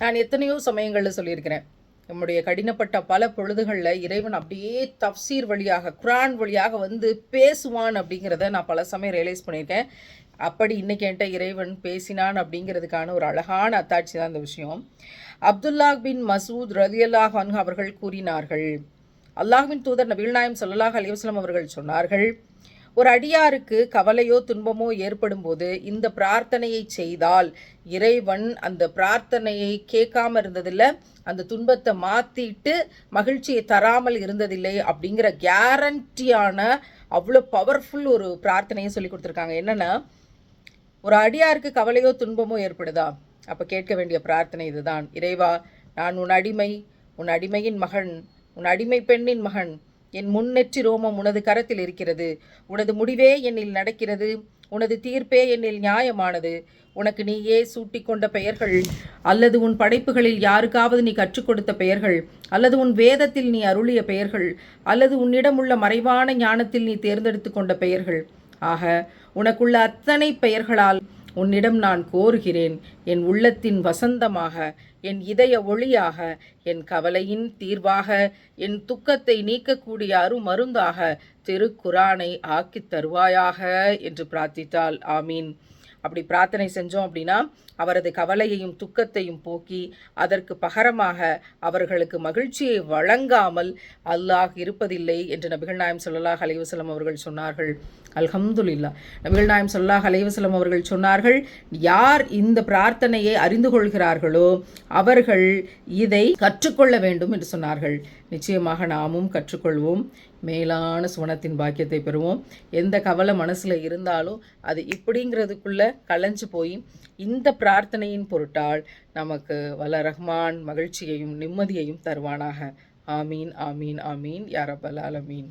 நான் எத்தனையோ சமயங்களில் சொல்லியிருக்கிறேன். நம்முடைய கடினப்பட்ட பல பொழுதுகளில் இறைவன் அப்படியே தப்சீர் வழியாக குரான் வழியாக வந்து பேசுவான் அப்படிங்கிறத நான் பல சமயம் ரியலைஸ் பண்ணியிருக்கேன். அப்படி இன்றைக்கி என்கிட்ட இறைவன் பேசினான் அப்படிங்கிறதுக்கான ஒரு அழகான அத்தாட்சி தான் இந்த விஷயம். அப்துல்லாஹ் பின் மசூத் ரலியல்லாஹ் அவர்கள் கூறினார்கள். அல்லாஹ்வின் தூதர் நபிகள் நாயம் ஸல்லல்லாஹு அலைஹி அவர்கள் சொன்னார்கள் ஒரு அடியாருக்கு கவலையோ துன்பமோ ஏற்படும் போது இந்த பிரார்த்தனையை செய்தால் இறைவன் அந்த பிரார்த்தனையை கேட்காம இருந்ததில்ல அந்த துன்பத்தை மாத்திட்டு மகிழ்ச்சியை தராமல் இருந்ததில்லை அப்படிங்கிற கேரண்டியான அவ்வளோ பவர்ஃபுல் ஒரு பிரார்த்தனையை சொல்லி கொடுத்துருக்காங்க. என்னென்னா ஒரு அடியாருக்கு கவலையோ துன்பமோ ஏற்படுதா? அப்போ கேட்க வேண்டிய பிரார்த்தனை இதுதான். இறைவா நான் உன் அடிமை உன் அடிமையின் மகன் உன் அடிமை பெண்ணின் மகன் என் முன்னெற்றி ரோமம் உனது கரத்தில் இருக்கிறது. உனது முடிவே என்னில் நடக்கிறது. உனது தீர்ப்பே என்னில் நியாயமானது. உனக்கு நீயே சூட்டிக் கொண்ட பெயர்கள் அல்லது உன் படைப்புகளில் யாருக்காவது நீ கற்றுக் கொடுத்த பெயர்கள் அல்லது உன் வேதத்தில் நீ அருளிய பெயர்கள் அல்லது உன்னிடம் உள்ள மறைவான ஞானத்தில் நீ தேர்ந்தெடுத்து கொண்ட பெயர்கள். ஆக உனக்குள்ள அத்தனை பெயர்களால் உன்னிடம் நான் கோருகிறேன். என் உள்ளத்தின் வசந்தமாக என் இதய ஒளியாக என் கவலையின் தீர்வாக என் துக்கத்தை நீக்கக்கூடிய அருமருந்தாக திருக்குரானை ஆக்கித் தருவாயாக என்று பிரார்த்தித்தாள் ஆமீன். அப்படி பிரார்த்தனை செஞ்சோம் அப்படின்னா அவரது கவலையையும் துக்கத்தையும் போக்கி அதற்கு பகரமாக அவர்களுக்கு மகிழ்ச்சியை வழங்காமல் அல்லாஹ் இருப்பதில்லை என்று நபிகள் நாயம் ஸல்லல்லாஹு அலைவசலம் அவர்கள் சொன்னார்கள். அல்ஹம்துலில்லாஹ். நபிகள் நாயம் ஸல்லல்லாஹு அலைவசலம் அவர்கள் சொன்னார்கள் யார் இந்த பிரார்த்தனையை அறிந்து கொள்கிறார்களோ அவர்கள் இதை கற்றுக்கொள்ள வேண்டும் என்று சொன்னார்கள். நிச்சயமாக நாமும் கற்றுக்கொள்வோம். மேலான சுவனத்தின் பாக்கியத்தை பெறுவோம். எந்த கவலை மனசில் இருந்தாலும் அது இப்படிங்கிறதுக்குள்ளே கலைஞ்சு போய் இந்த பிரார்த்தனையின் பொருட்டால் நமக்கு வல்ல ரஹ்மான் மகிழ்ச்சியையும் நிம்மதியையும் தருவானாக. ஆமீன் ஆமீன் ஆமீன். யாரபல் அலமீன்